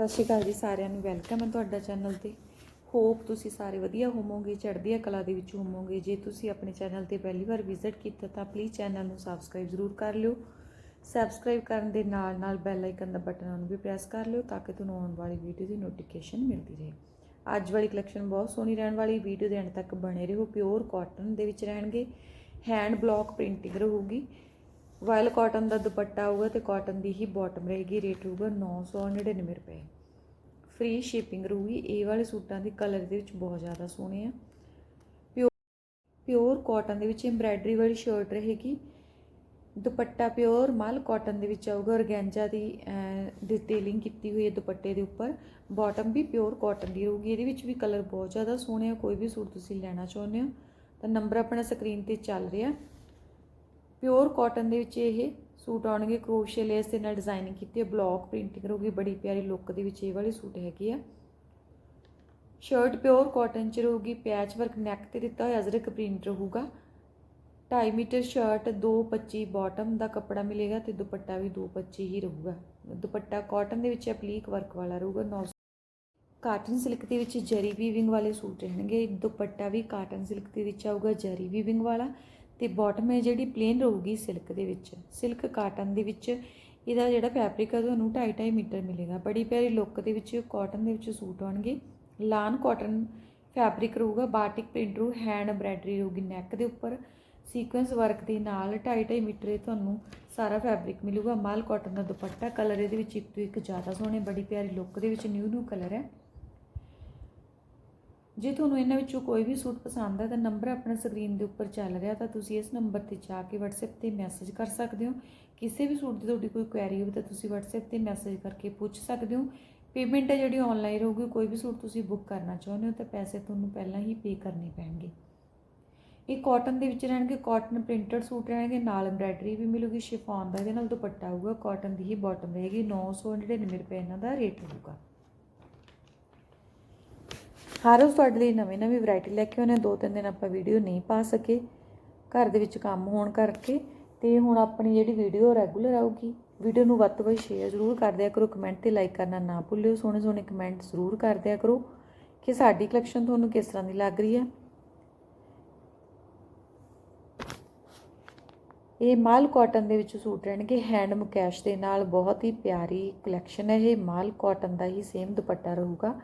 ਸਤਿ ਸ਼੍ਰੀ ਅਕਾਲ ਜੀ ਸਾਰਿਆਂ ਨੂੰ, ਵੈਲਕਮ ਹੈ ਤੁਹਾਡਾ ਚੈਨਲ ਤੇ। ਹੋਪ ਤੁਸੀਂ ਸਾਰੇ ਵਧੀਆ ਹੋਵੋਗੇ ਚੜ੍ਹਦੀ ਕਲਾ ਦੇ ਵਿੱਚ ਹੋਵੋਗੇ। ਜੇ ਤੁਸੀਂ ਆਪਣੇ ਚੈਨਲ ਤੇ ਪਹਿਲੀ ਵਾਰ ਵਿਜ਼ਿਟ ਕੀਤਾ ਤਾਂ ਪਲੀਜ਼ ਚੈਨਲ ਨੂੰ ਸਬਸਕ੍ਰਾਈਬ ਜ਼ਰੂਰ ਕਰ ਲਿਓ। ਸਬਸਕ੍ਰਾਈਬ ਕਰਨ ਦੇ ਨਾਲ ਨਾਲ ਬੈਲ ਆਈਕਨ ਦਾ ਬਟਨ ਨੂੰ ਵੀ ਪ੍ਰੈਸ ਕਰ ਲਿਓ ਤਾਂ ਕਿ ਤੁਹਾਨੂੰ ਆਉਣ ਵਾਲੀ ਵੀਡੀਓ ਦੀ ਨੋਟੀਫਿਕੇਸ਼ਨ ਮਿਲਦੀ ਰਹੇ। ਅੱਜ ਵਾਲੀ ਕਲੈਕਸ਼ਨ ਬਹੁਤ ਸੋਹਣੀ ਰਹਿਣ ਵਾਲੀ ਵੀਡੀਓ ਦੇ ਐਂਡ ਤੱਕ ਬਣੇ ਰਹੋ ਪਿਓਰ ਕਾਟਨ ਦੇ ਵਿੱਚ ਰਹਿਣਗੇ। ਹੈਂਡ ਬਲੌਕ ਪ੍ਰਿੰਟਿੰਗ ਰਹੂਗੀ। ਵਾਇਲ ਕਾਟਨ ਦਾ ਦੁਪੱਟਾ ਆਊਗਾ ਤੇ ਕਾਟਨ ਦੀ ਹੀ ਬਾਟਮ ਰਹੇਗੀ ਰੇਟ ਹੋਊਗਾ 999 ਰੁਪਏ। ਫ੍ਰੀ ਸ਼ਿਪਿੰਗ ਰਹੂਗੀ। ਇਹ ਵਾਲੇ ਸੂਟਾਂ ਦੇ ਕਲਰ ਦੇ ਵਿੱਚ ਬਹੁਤ ਜ਼ਿਆਦਾ ਸੋਹਣੇ ਆ। ਪਿਓਰ ਪਿਓਰ ਕਾਟਨ ਦੇ ਵਿੱਚ ਐਮਬ੍ਰਾਇਡਰੀ ਵਾਲੀ ਸ਼ਰਟ ਰਹੇਗੀ। ਦੁਪੱਟਾ ਪਿਓਰ ਮਲ ਕਾਟਨ ਦੇ ਵਿੱਚ ਆਊਗਾ। ਔਰਗੈਂਜਾ ਦੀ ਡਿਟੇਲਿੰਗ ਕੀਤੀ ਹੋਈ ਹੈ ਦੁਪੱਟੇ ਦੇ ਉੱਪਰ। ਬਾਟਮ ਵੀ ਪਿਓਰ ਕਾਟਨ ਦੀ ਰਹੂਗੀ। ਇਹਦੇ ਵਿੱਚ ਵੀ ਕਲਰ ਬਹੁਤ ਜ਼ਿਆਦਾ ਸੋਹਣੇ ਆ। ਕੋਈ ਵੀ ਸੂਟ ਤੁਸੀਂ ਲੈਣਾ ਚਾਹੁੰਦੇ ਹੋ ਤਾਂ ਨੰਬਰ ਆਪਣਾ ਸਕਰੀਨ ਤੇ ਚੱਲ ਰਿਹਾ। ਪਿਓਰ ਕਾਟਨ ਦੇ ਵਿੱਚ ਇਹ ਸੂਟ ਆਉਣਗੇ ਕਰੋਸ਼ੀਆ ਲੇਸ ਦੇ ਨਾਲ ਡਿਜ਼ਾਈਨਿੰਗ ਕੀਤੀ ਹੈ ਬਲੌਕ ਪ੍ਰਿੰਟਿੰਗ ਰਹੂਗੀ ਬੜੀ ਪਿਆਰੀ ਲੁੱਕ ਦੇ ਵਿੱਚ ਇਹ ਵਾਲੇ ਸੂਟ ਹੈਗੇ ਆ। ਸ਼ਰਟ ਪਿਓਰ ਕਾਟਨ ਚ ਰਹੂਗੀ ਪੈਚ ਵਰਕ ਨੈਕ ਤੇ ਦਿੱਤਾ ਹੋਇਆ ਅਜਰਕ ਪ੍ਰਿੰਟ ਰਹੂਗਾ। 2.5 ਮੀਟਰ ਸ਼ਰਟ 2.25 ਬਾਟਮ ਦਾ ਕੱਪੜਾ ਮਿਲੇਗਾ ਤੇ ਦੁਪੱਟਾ ਵੀ 2.25 ਹੀ ਰਹੂਗਾ। ਦੁਪੱਟਾ ਕਾਟਨ ਦੇ ਵਿੱਚ ਐਪਲੀਕ ਵਰਕ ਵਾਲਾ ਰਹੂਗਾ 9 ਕਾਟਨ ਸਿਲਕ ਦੇ ਵਿੱਚ ਜਰੀ ਵੀਵਿੰਗ ਵਾਲੇ ਸੂਟ ਰਹਿਣਗੇ, ਦੁਪੱਟਾ ਵੀ ਕਾਟਨ ਸਿਲਕ ਦੇ ਵਿੱਚ ਆਊਗਾ, ਜਰੀ ਵੀਵਿੰਗ ਵਾਲਾ। ਤੇ ਬਾਟਮ ਹੈ ਜਿਹੜੀ ਪਲੇਨ ਰਹੂਗੀ ਸਿਲਕ ਦੇ ਵਿੱਚ। ਸਿਲਕ ਕਾਟਨ ਦੇ ਵਿੱਚ ਇਹਦਾ ਜਿਹੜਾ ਫੈਬਰਿਕ ਹੈ ਤੁਹਾਨੂੰ 2.5 ਮੀਟਰ ਮਿਲੇਗਾ। ਬੜੀ ਪਿਆਰੀ ਲੁੱਕ ਦੇ ਵਿੱਚ ਕਾਟਨ ਦੇ ਵਿੱਚ ਸੂਟ ਆਉਣਗੇ। ਲਾਨ ਕਾਟਨ ਫੈਬਰਿਕ ਰਹੂਗਾ ਬਾਟਿਕ ਪ੍ਰਿੰਟ ਰੂ ਹੈਂਡ ਐਮਬ੍ਰਾਇਡਰੀ ਰਹੂਗੀ ਨੈਕ ਦੇ ਉੱਪਰ। ਸੀਕੁਐਂਸ ਵਰਕ ਦੇ ਨਾਲ 2.5 ਮੀਟਰ ਇਹ ਤੁਹਾਨੂੰ ਸਾਰਾ ਫੈਬਰਿਕ ਮਿਲੂਗਾ। ਮਾਲ ਕਾਟਨ ਦਾ ਦੁਪੱਟਾ ਕਲਰ ਇਹਦੇ ਵਿੱਚ ਇੱਕ ਤੋਂ ਇੱਕ ਜ਼ਿਆਦਾ ਸੋਹਣੇ, ਬੜੀ ਪਿਆਰੀ ਲੁੱਕ ਦੇ ਵਿੱਚ ਨਿਊ ਨਿਊ ਕਲਰ ਹੈ। ਜੇ ਤੁਹਾਨੂੰ ਇਹਨਾਂ ਵਿੱਚੋਂ ਕੋਈ ਵੀ ਸੂਟ ਪਸੰਦ ਹੈ ਤਾਂ ਨੰਬਰ ਆਪਣਾ ਸਕਰੀਨ ਦੇ ਉੱਪਰ ਚੱਲ ਰਿਹਾ, ਤਾਂ ਤੁਸੀਂ ਇਸ ਨੰਬਰ ਤੇ ਜਾ ਕੇ WhatsApp ਤੇ ਮੈਸੇਜ ਕਰ ਸਕਦੇ ਹੋ। ਕਿਸੇ ਵੀ ਸੂਟ ਦੀ ਤੁਹਾਡੀ ਕੋਈ ਕੁਐਰੀ ਹੋਵੇ, ਤਾਂ ਤੁਸੀਂ WhatsApp ਤੇ ਮੈਸੇਜ ਕਰਕੇ ਪੁੱਛ ਸਕਦੇ ਹੋ। ਪੇਮੈਂਟ ਹੈ ਜਿਹੜੀ ਆਨਲਾਈਨ ਰਹੂਗੀ, ਕੋਈ ਵੀ ਸੂਟ ਤੁਸੀਂ ਬੁੱਕ ਕਰਨਾ ਚਾਹੁੰਦੇ ਹੋ, ਤਾਂ ਪੈਸੇ ਤੁਹਾਨੂੰ ਪਹਿਲਾਂ ਹੀ ਪੇ ਕਰਨੇ ਪੈਣਗੇ। ਇਹ ਕਾਟਨ ਦੇ ਵਿੱਚ ਰਹਿਣਗੇ ਕਾਟਨ ਪ੍ਰਿੰਟਡ ਸੂਟ ਰਹਿਣਗੇ, ਨਾਲ ਐਮਬ੍ਰਾਇਡਰੀ ਵੀ ਮਿਲੂਗੀ ਸ਼ਿਫੋਨ ਦਾ ਇਹਦੇ ਨਾਲ ਦੁਪੱਟਾ ਹੋਊਗਾ ਕਾਟਨ ਦੀ ਹੀ ਬਾਟਮ ਰਹੇਗੀ 999 ਰੁਪਏ ਇਹਨਾਂ ਦਾ ਰੇਟ ਹੋਊਗਾ। ਹਰ ਰੋਜ਼ ਤੁਹਾਡੇ ਲਈ ਨਵੀਂ ਨਵੀਂ ਵੈਰਾਈਟੀ ਲੈ ਕੇ ਆਉਂਦੇ ਹਾਂ। ਦੋ ਤਿੰਨ ਦਿਨ ਆਪਾਂ ਵੀਡੀਓ ਨਹੀਂ ਪਾ ਸਕੇ। ਘਰ ਦੇ ਵਿੱਚ ਕੰਮ ਹੋਣ ਕਰਕੇ। ਤੇ ਹੁਣ ਆਪਣੀ ਜਿਹੜੀ ਵੀਡੀਓ ਰੈਗੂਲਰ ਆਊਗੀ, ਵੀਡੀਓ ਨੂੰ ਵੱਧ ਤੋਂ ਵੱਧ ਸ਼ੇਅਰ ਜ਼ਰੂਰ ਕਰ ਦਿਆ ਕਰੋ। ਕਮੈਂਟ ਤੇ ਲਾਈਕ ਕਰਨਾ ਨਾ ਭੁੱਲਿਓ। ਸੋਹਣੇ ਸੋਹਣੇ ਕਮੈਂਟ ਜ਼ਰੂਰ ਕਰ ਦਿਆ ਕਰੋ ਕਿ ਸਾਡੀ ਕਲੈਕਸ਼ਨ ਤੁਹਾਨੂੰ ਕਿਸ ਤਰ੍ਹਾਂ ਦੀ ਲੱਗ ਰਹੀ ਹੈ। ਇਹ ਮਾਲ ਕਾਟਨ ਦੇ ਵਿੱਚ ਸੂਟ ਰਹਿਣਗੇ। ਹੈਂਡ ਮੁਕੈਸ਼ ਦੇ ਨਾਲ ਬਹੁਤ ਹੀ ਪਿਆਰੀ ਕਲੈਕਸ਼ਨ ਹੈ ਇਹ। ਮਾਲ ਕਾਟਨ ਦਾ ਹੀ ਸੇਮ ਦੁਪੱਟਾ ਰਹੂਗਾ।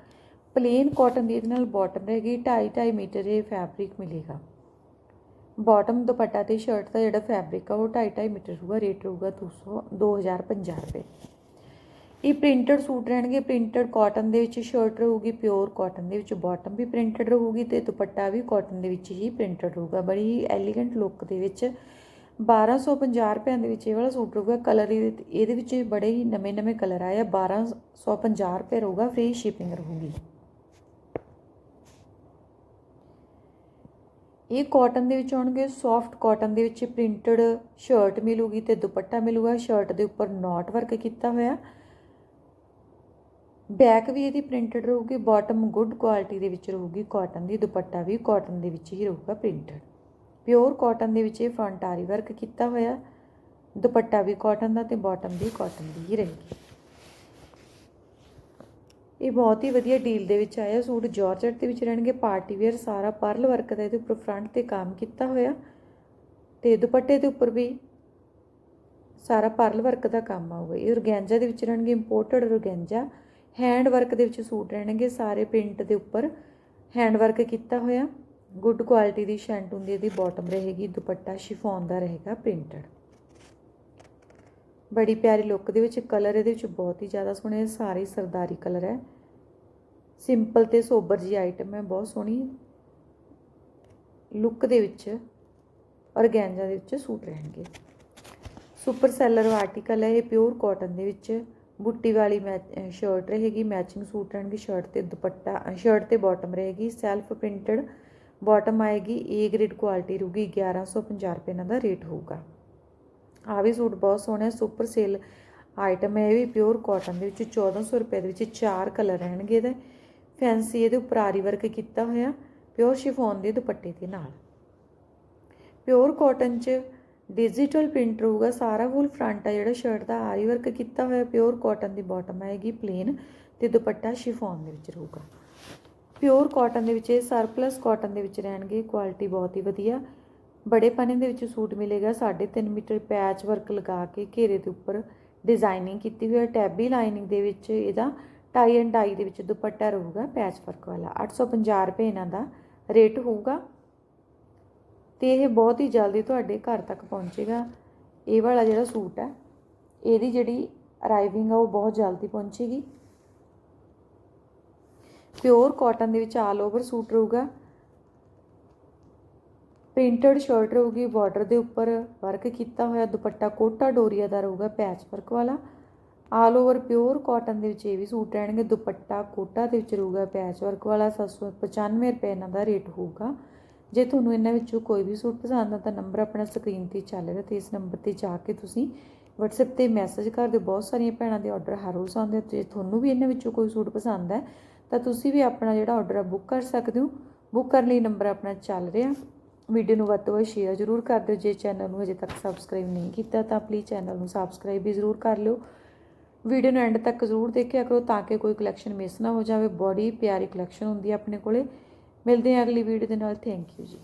ਪਲੇਨ ਕਾਟਨ ਦੀ ਇਹਦੇ ਨਾਲ ਬਾਟਮ ਰਹੇਗੀ 2.5 2.5 ਮੀਟਰ ਇਹ ਫੈਬਰਿਕ ਮਿਲੇਗਾ। ਬਾਟਮ ਦੁਪੱਟਾ ਤੇ ਸ਼ਰਟ ਦਾ ਜਿਹੜਾ ਫੈਬਰਿਕ ਆ, ਉਹ 2.5 2.5 ਮੀਟਰ ਹੋਊਗਾ ਰੇਟ ਰਹੂਗਾ 200 2050 ਰੁਪਏ। ਇਹ ਪ੍ਰਿੰਟਡ ਸੂਟ ਰਹਿਣਗੇ ਪ੍ਰਿੰਟਡ ਕਾਟਨ ਦੇ ਵਿੱਚ ਸ਼ਰਟ ਰਹੂਗੀ ਪਿਓਰ ਕਾਟਨ ਦੇ ਵਿੱਚ ਬਾਟਮ ਵੀ ਪ੍ਰਿੰਟਡ ਰਹੂਗੀ ਤੇ ਦੁਪੱਟਾ ਵੀ ਕਾਟਨ ਦੇ ਵਿੱਚ ਹੀ ਪ੍ਰਿੰਟਡ ਰਹੂਗਾ। ਬੜੀ ਹੀ ਐਲੀਗੈਂਟ ਲੁੱਕ ਦੇ ਵਿੱਚ 1250 ਰੁਪਏ ਦੇ ਵਿੱਚ ਇਹ ਵਾਲਾ ਸੂਟ ਰਹੂਗਾ। ਕਲਰ ਇਹਦੇ ਵਿੱਚ ਬੜੇ ਹੀ ਨਵੇਂ ਨਵੇਂ ਕਲਰ ਆਏ ਆ। 1250 ਰੁਪਏ ਰਹੂਗਾ ਫ੍ਰੀ ਸ਼ਿਪਿੰਗ ਰਹੂਗੀ। ਇਹ ਕਾਟਨ ਦੇ ਵਿੱਚ ਆਉਣਗੇ ਸੌਫਟ ਕਾਟਨ ਦੇ ਵਿੱਚ ਪ੍ਰਿੰਟਡ ਸ਼ਰਟ ਮਿਲੂਗੀ ਤੇ ਦੁਪੱਟਾ ਮਿਲੂਗਾ। ਸ਼ਰਟ ਦੇ ਉੱਪਰ ਨਾਟ ਵਰਕ ਕੀਤਾ ਹੋਇਆ। ਬੈਕ ਵੀ ਇਹਦੀ ਪ੍ਰਿੰਟਡ ਰਹੂਗੀ ਬਾਟਮ ਗੁੱਡ ਕੁਆਲਿਟੀ ਦੇ ਵਿੱਚ ਰਹੂਗੀ। ਕਾਟਨ ਦੀ ਦੁਪੱਟਾ ਵੀ ਕਾਟਨ ਦੇ ਵਿੱਚ ਹੀ ਰਹੂਗਾ ਪ੍ਰਿੰਟਡ ਪਿਓਰ ਕਾਟਨ ਦੇ ਵਿੱਚ ਇਹ ਫਰੰਟ ਆਰੀ ਵਰਕ ਕੀਤਾ ਹੋਇਆ। ਦੁਪੱਟਾ ਵੀ ਕਾਟਨ ਦਾ ਤੇ ਬਾਟਮ ਵੀ ਕਾਟਨ ਦੀ ਹੀ ਰਹੇਗੀ। ਇਹ ਬਹੁਤ ਹੀ ਵਧੀਆ ਡੀਲ ਦੇ ਵਿੱਚ ਆਇਆ। ਸੂਟ ਜਾਰਜਟ ਦੇ ਵਿੱਚ ਰਹਿਣਗੇ। ਪਾਰਟੀ ਵੇਅਰ ਸਾਰਾ ਪਰਲ ਵਰਕ ਦਾ, ਇਹਦੇ ਉੱਪਰ ਫਰੰਟ ਤੇ ਕੰਮ ਕੀਤਾ ਹੋਇਆ। ਤੇ ਦੁਪੱਟੇ ਦੇ ਉੱਪਰ ਵੀ ਸਾਰਾ ਪਰਲ ਵਰਕ ਦਾ ਕੰਮ ਆਊਗਾ। ਇਹ ਔਰਗੈਂਜਾ ਦੇ ਵਿੱਚ ਰਹਿਣਗੇ ਇੰਪੋਰਟਡ ਔਰਗੈਂਜਾ ਹੈਂਡ ਵਰਕ ਦੇ ਵਿੱਚ ਸੂਟ ਰਹਿਣਗੇ ਸਾਰੇ ਪ੍ਰਿੰਟ ਦੇ ਉੱਪਰ। ਹੈਂਡ ਵਰਕ ਕੀਤਾ ਹੋਇਆ। ਗੁੱਡ ਕੁਆਲਿਟੀ ਦੀ ਸ਼ੈਂਟ ਹੁੰਦੀ ਇਹਦੀ ਬਾਟਮ ਰਹੇਗੀ। ਦੁਪੱਟਾ ਸ਼ਿਫੋਨ ਦਾ ਰਹੇਗਾ ਪ੍ਰਿੰਟਡ ਬੜੀ ਪਿਆਰੀ ਲੁੱਕ ਦੇ ਵਿੱਚ ਕਲਰ ਇਹਦੇ ਵਿੱਚ ਬਹੁਤ ਹੀ ਜ਼ਿਆਦਾ ਸੋਹਣੇ, ਸਾਰੇ ਸਰਦਾਰੀ ਕਲਰ ਹੈ। ਸਿੰਪਲ ਤੇ ਸੋਬਰ ਜੀ ਆਈਟਮ ਹੈ, ਬਹੁਤ ਸੋਹਣੀ ਲੁੱਕ ਦੇ ਵਿੱਚ ਔਰਗੈਂਜਾ ਦੇ ਵਿੱਚ ਸੂਟ ਰਹਿਣਗੇ। ਸੁਪਰ ਸੈਲਰ ਆਰਟੀਕਲ ਹੈ, ਇਹ ਪਿਓਰ ਕਾਟਨ ਦੇ ਵਿੱਚ। ਬੁੱਟੀ ਵਾਲੀ ਸ਼ਰਟ ਰਹੇਗੀ ਮੈਚਿੰਗ ਸੂਟ ਰਹਿਣਗੇ ਸ਼ਰਟ ਤੇ ਦੁਪੱਟਾ ਸ਼ਰਟ ਤੇ ਬਾਟਮ ਰਹੇਗੀ ਸੈਲਫ ਪ੍ਰਿੰਟਡ ਬਾਟਮ ਆਏਗੀ ਏ ਗ੍ਰੇਡ ਕੁਆਲਿਟੀ ਰਹੂਗੀ 1150 ਰੁਪਏ ਇਹਨਾਂ ਦਾ ਰੇਟ ਹੋਊਗਾ। ਆ ਵੀ ਸੂਟ ਬਹੁਤ ਸੋਹਣੇ ਸੁਪਰ ਸੇਲ ਆਈਟਮ ਹੈ ਇਹ ਵੀ ਪਿਓਰ ਕਾਟਨ ਦੇ ਵਿੱਚ 1400 ਰੁਪਏ ਦੇ ਵਿੱਚ ਚਾਰ ਕਲਰ ਰਹਿਣਗੇ ਇਹਦੇ। ਫੈਂਸੀ ਇਹਦੇ ਉੱਪਰ ਆਰੀ ਵਰਕ ਕੀਤਾ ਹੋਇਆ ਪਿਓਰ ਸ਼ਿਫੋਨ ਦੇ ਦੁਪੱਟੇ ਦੇ ਨਾਲ। ਪਿਓਰ ਕਾਟਨ 'ਚ ਡਿਜੀਟਲ ਪ੍ਰਿੰਟ ਰਹੂਗਾ, ਸਾਰਾ ਫੁੱਲ ਫਰੰਟ ਆ ਜਿਹੜਾ ਸ਼ਰਟ ਦਾ, ਆਰੀ ਵਰਕ ਕੀਤਾ ਹੋਇਆ ਪਿਓਰ ਕਾਟਨ ਦੀ ਬਾਟਮ ਆਏਗੀ ਪਲੇਨ ਤੇ ਦੁਪੱਟਾ ਸ਼ਿਫੋਨ ਦੇ ਵਿੱਚ ਰਹੂਗਾ। ਪਿਓਰ ਕਾਟਨ ਦੇ ਵਿੱਚ ਇਹ ਸਰਪਲਸ ਕਾਟਨ ਦੇ ਵਿੱਚ ਰਹਿਣਗੇ ਕੁਆਲਿਟੀ ਬਹੁਤ ਹੀ ਵਧੀਆ। ਬੜੇ ਪਨੇ ਦੇ ਵਿੱਚ ਸੂਟ ਮਿਲੇਗਾ। 3.5 ਮੀਟਰ ਪੈਚ ਵਰਕ ਲਗਾ ਕੇ ਘੇਰੇ ਦੇ ਉੱਪਰ ਡਿਜ਼ਾਈਨਿੰਗ ਕੀਤੀ ਹੋਈ ਹੈ। ਟੈਬੀ ਲਾਈਨਿੰਗ ਦੇ ਵਿੱਚ ਇਹਦਾ ਟਾਈ ਐਂਡ ਡਾਈ ਦੇ ਵਿੱਚ ਦੁਪੱਟਾ ਰਹੂਗਾ, ਪੈਚ ਵਰਕ ਵਾਲਾ। 850 ਰੁਪਏ ਇਹਨਾਂ ਦਾ ਰੇਟ ਹੋਊਗਾ। ਤੇ ਇਹ ਬਹੁਤ ਹੀ ਜਲਦੀ ਤੁਹਾਡੇ ਘਰ ਤੱਕ ਪਹੁੰਚੇਗਾ। ਇਹ ਵਾਲਾ ਜਿਹੜਾ ਸੂਟ ਹੈ, ਇਹਦੀ ਜਿਹੜੀ ਅਰਾਈਵਿੰਗ ਆ ਉਹ ਬਹੁਤ ਜਲਦੀ ਪਹੁੰਚੇਗੀ। ਪਿਓਰ ਕਾਟਨ ਦੇ ਵਿੱਚ ਆਲ ਓਵਰ ਸੂਟ ਰਹੂਗਾ। ਪ੍ਰਿੰਟਡ ਸ਼ਰਟ ਰਹੂਗੀ, ਬਾਰਡਰ ਦੇ ਉੱਪਰ ਵਰਕ ਕੀਤਾ ਹੋਇਆ ਦੁਪੱਟਾ ਕੋਟਾ ਡੋਰੀਆ ਦਾ ਰਹੂਗਾ ਪੈਚ ਵਰਕ ਵਾਲਾ। ਆਲ ਓਵਰ ਪਿਓਰ ਕਾਟਨ ਦੇ ਵਿੱਚ ਇਹ ਵੀ ਸੂਟ ਰਹਿਣਗੇ, ਦੁਪੱਟਾ ਕੋਟਾ ਦੇ ਵਿੱਚ ਰਹੂਗਾ ਪੈਚ ਵਰਕ ਵਾਲਾ 795 ਰੁਪਏ ਇਹਨਾਂ ਦਾ ਰੇਟ ਹੋਊਗਾ। ਜੇ ਤੁਹਾਨੂੰ ਇਹਨਾਂ ਵਿੱਚੋਂ ਕੋਈ ਵੀ ਸੂਟ ਪਸੰਦ ਆ ਤਾਂ ਨੰਬਰ ਆਪਣਾ ਸਕਰੀਨ ਤੇ ਚੱਲ ਰਿਹਾ ਤੇ ਇਸ ਨੰਬਰ ਤੇ ਜਾ ਕੇ ਤੁਸੀਂ WhatsApp ਤੇ ਮੈਸੇਜ ਕਰ ਦਿਓ। ਬਹੁਤ ਸਾਰੀਆਂ ਭੈਣਾਂ ਦੇ ਆਰਡਰ ਹਰ ਰੋਜ਼ ਆਉਂਦੇ ਤੇ ਜੇ ਤੁਹਾਨੂੰ ਵੀ ਇਹਨਾਂ ਵਿੱਚੋਂ ਕੋਈ ਸੂਟ ਪਸੰਦ ਹੈ ਤਾਂ ਤੁਸੀਂ ਵੀ ਆਪਣਾ ਜਿਹੜਾ ਆਰਡਰ ਆ ਬੁੱਕ ਕਰ ਸਕਦੇ ਹੋ। ਬੁੱਕ ਕਰਨ ਲਈ ਨੰਬਰ ਆਪਣਾ ਚੱਲ ਰਿਹਾ। ਵੀਡੀਓ ਨੂੰ ਵੱਧ ਤੋਂ ਵੱਧ ਸ਼ੇਅਰ ਜ਼ਰੂਰ ਕਰ ਦਿਓ। ਜੇ ਚੈਨਲ ਨੂੰ ਅਜੇ ਤੱਕ ਸਬਸਕ੍ਰਾਈਬ ਨਹੀਂ ਕੀਤਾ, ਤਾਂ ਪਲੀਜ਼ ਚੈਨਲ ਨੂੰ ਸਬਸਕ੍ਰਾਈਬ ਵੀ ਜ਼ਰੂਰ ਕਰ ਲਿਓ। ਵੀਡੀਓ ਨੂੰ ਐਂਡ ਤੱਕ ਜ਼ਰੂਰ ਦੇਖਿਆ ਕਰੋ ਤਾਂ ਕਿ ਕੋਈ ਕਲੈਕਸ਼ਨ ਮਿਸ ਨਾ ਹੋ ਜਾਵੇ। ਬੜੀ ਪਿਆਰੀ ਕਲੈਕਸ਼ਨ ਹੁੰਦੀ ਹੈ ਆਪਣੇ ਕੋਲੇ। ਮਿਲਦੇ ਹਾਂ ਅਗਲੀ ਵੀਡੀਓ ਦੇ ਨਾਲ। ਥੈਂਕ ਯੂ ਜੀ।